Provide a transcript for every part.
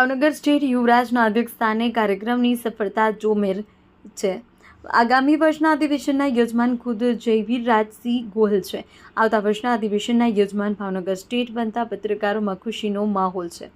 Bhavnagar state યુવરાજના અધ્યક્ષસ્થાને કાર્યક્રમની સફળતા જોમેર છે. આગામી વર્ષના અધિવેશનના યજમાન ખુદ જયવીર રાજસિંહ ગોહિલ છે. આવતા વર્ષના અધિવેશનના યજમાન ભાવનગર સ્ટેટ બનતા પત્રકારોમાં ખુશીનો માહોલ છે.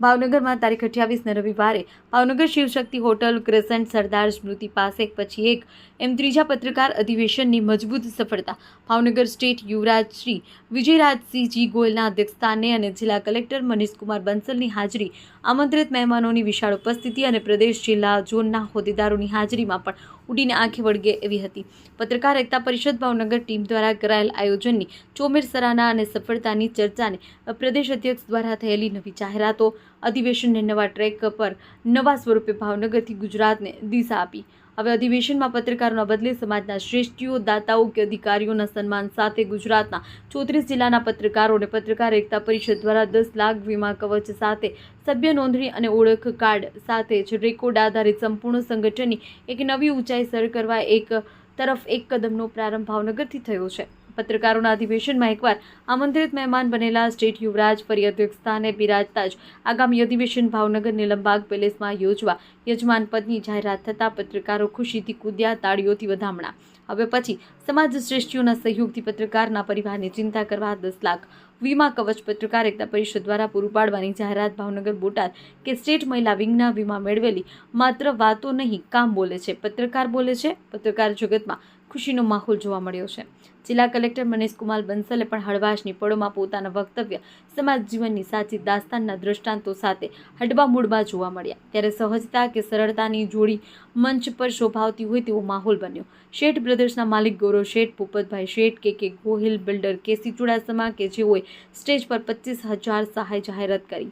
ભાવનગરમાં તારીખ અઠ્યાવીસને રવિવારે ભાવનગર શિવશક્તિ હોટલ ક્રેસન્ટ સરદાર સ્મૃતિ પાસે એક પછી એક. એમ ત્રીજા પત્રકાર અધિવેશનની મજબૂત સફળતા. ભાવનગર સ્ટેટ યુવરાજ શ્રી વિજયરાજસિંહજી ગોયલના અધ્યક્ષસ્થાને અને જિલ્લા કલેક્ટર મનીષકુમાર બંસલની હાજરી, આમંત્રિત મહેમાનોની વિશાળ ઉપસ્થિતિ અને પ્રદેશ જિલ્લા ઝોનના હોદ્દેદારોની હાજરીમાં પણ ઉડીને આંખે વળગે એવી હતી. પત્રકાર એકતા પરિષદ ભાવનગર ટીમ દ્વારા કરાયેલ આયોજનની ચોમેર સરાહના અને સફળતાની ચર્ચાને પ્રદેશ અધ્યક્ષ દ્વારા થયેલી નવી જાહેરાતો, અધિવેશનને નવા ટ્રેક પર નવા સ્વરૂપે ભાવનગરથી ગુજરાતને દિશા આપી. હવે અધિવેશનમાં પત્રકારોના બદલે સમાજના શ્રેષ્ઠીઓ, દાતાઓ કે અધિકારીઓના સન્માન સાથે ગુજરાતના ચોત્રીસ જિલ્લાના પત્રકારોને પત્રકાર એકતા પરિષદ દ્વારા દસ લાખ વીમા કવચ સાથે સભ્ય નોંધણી અને ઓળખ કાર્ડ સાથે જ રેકોર્ડ આધારિત સંપૂર્ણ સંગઠનની એક નવી ઊંચાઈ સર કરવા એક તરફ એક કદમનો પ્રારંભ ભાવનગરથી થયો છે. પત્રકારોના અધિવેશનમાં એકવાર આમંત્રિત મહેમાન બનેલા સ્ટેટ યુવરાજ ફરી અધ્યક્ષ સ્થાને બિરાજતા જ આગામી અધિવેશન ભાવનગર નિલમબાગ પેલેસમાં યોજવા યજમાન પદની જાહેરાત થતાં પત્રકારો ખુશીથી કૂદ્યા તાળીઓથી વધામણા. હવે પછી સમાજ શ્રેષ્ઠીઓના સહયોગથી પત્રકારના પરિવારની ચિંતા કરવા દસ લાખ વીમા કવચ પત્રકાર એકતા પરિષદ દ્વારા પૂરું પાડવાની જાહેરાત ભાવનગર બોટાદ કે સ્ટેટ મહિલા વિંગના વીમા મેળવેલી માત્ર વાતો નહીં, કામ બોલે છે. પત્રકાર બોલે છે, પત્રકાર જગતમાં ખુશીનો માહોલ જોવા મળ્યો છે. જિલ્લા કલેક્ટર મનીષકુમાર બંસલે પણ હળવાશની પળોમાં પોતાના વક્તવ્ય, સમાજ જીવનની સાચી દાસ્તાનના દ્રષ્ટાંતો સાથે હડબા મૂળમાં જોવા મળ્યા. ત્યારે સહજતા કે સરળતાની જોડી મંચ પર શોભાવતી હોય તેવો માહોલ બન્યો. શેઠ બ્રધર્સના માલિક ગૌરવ શેઠ, ભૂપતભાઈ શેઠ કે કે ગોહિલ બિલ્ડર, કેસી ચુડાસમા કે જેઓએ સ્ટેજ પર પચીસ હજાર સહાય જાહેરાત કરી.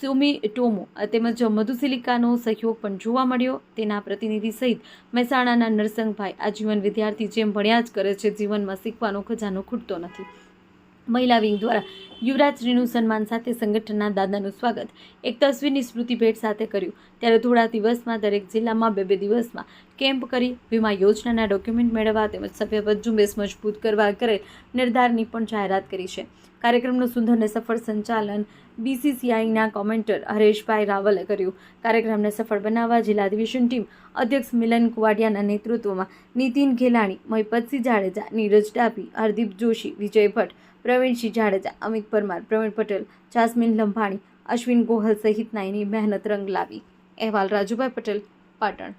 સુમી ટોમો તેમજ મધુસિલિકાનો સહયોગ પણ જોવા મળ્યો. તેના પ્રતિનિધિ સહિત મહેસાણાના નરસંગભાઈ આજીવન વિદ્યાર્થી જેમ ભણ્યા જ કરે છે, જીવનમાં શીખવાનો ખજાનો ખૂટતો નથી. મહિલા વિંગ દ્વારા યુવરાજશ્રીનું સન્માન સાથે સંગઠનના દાદાનું સ્વાગત. એક તસવીરની સ્મૃતિ ભેટ સાથે કર્યું. ત્યારે થોડા દિવસમાં દરેક જિલ્લામાં બે બે દિવસમાં કેમ્પ કરી વીમા યોજનાના ડોક્યુમેન્ટ મેળવવા તેમજ સભ્યપદ ઝુંબેશ મજબૂત કરવા કરેલ નિર્ધારની પણ જાહેરાત કરી છે. કાર્યક્રમનું સુંદર અને સફળ સંચાલન બીસીસીઆઈના કોમેન્ટર હરેશભાઈ રાવલે કર્યું. કાર્યક્રમને સફળ બનાવવા જિલ્લા અધિવેશન ટીમ અધ્યક્ષ મિલન કુવાડિયાના નેતૃત્વમાં નીતિન ઘેલાણી મહિપતસિંહ જાડેજા, નીરજ ડાભી, હરદીપ જોશી, વિજય ભટ્ટ પ્રવીણસિંહ જાડેજા, અમિત પરમાર, પ્રવીણ પટેલ, જાસ્મીન લંભાણી, અશ્વિન ગોહલ સહિતના એની મહેનત રંગ લાવી. અહેવાલ રાજુભાઈ પટેલ, પાટણ.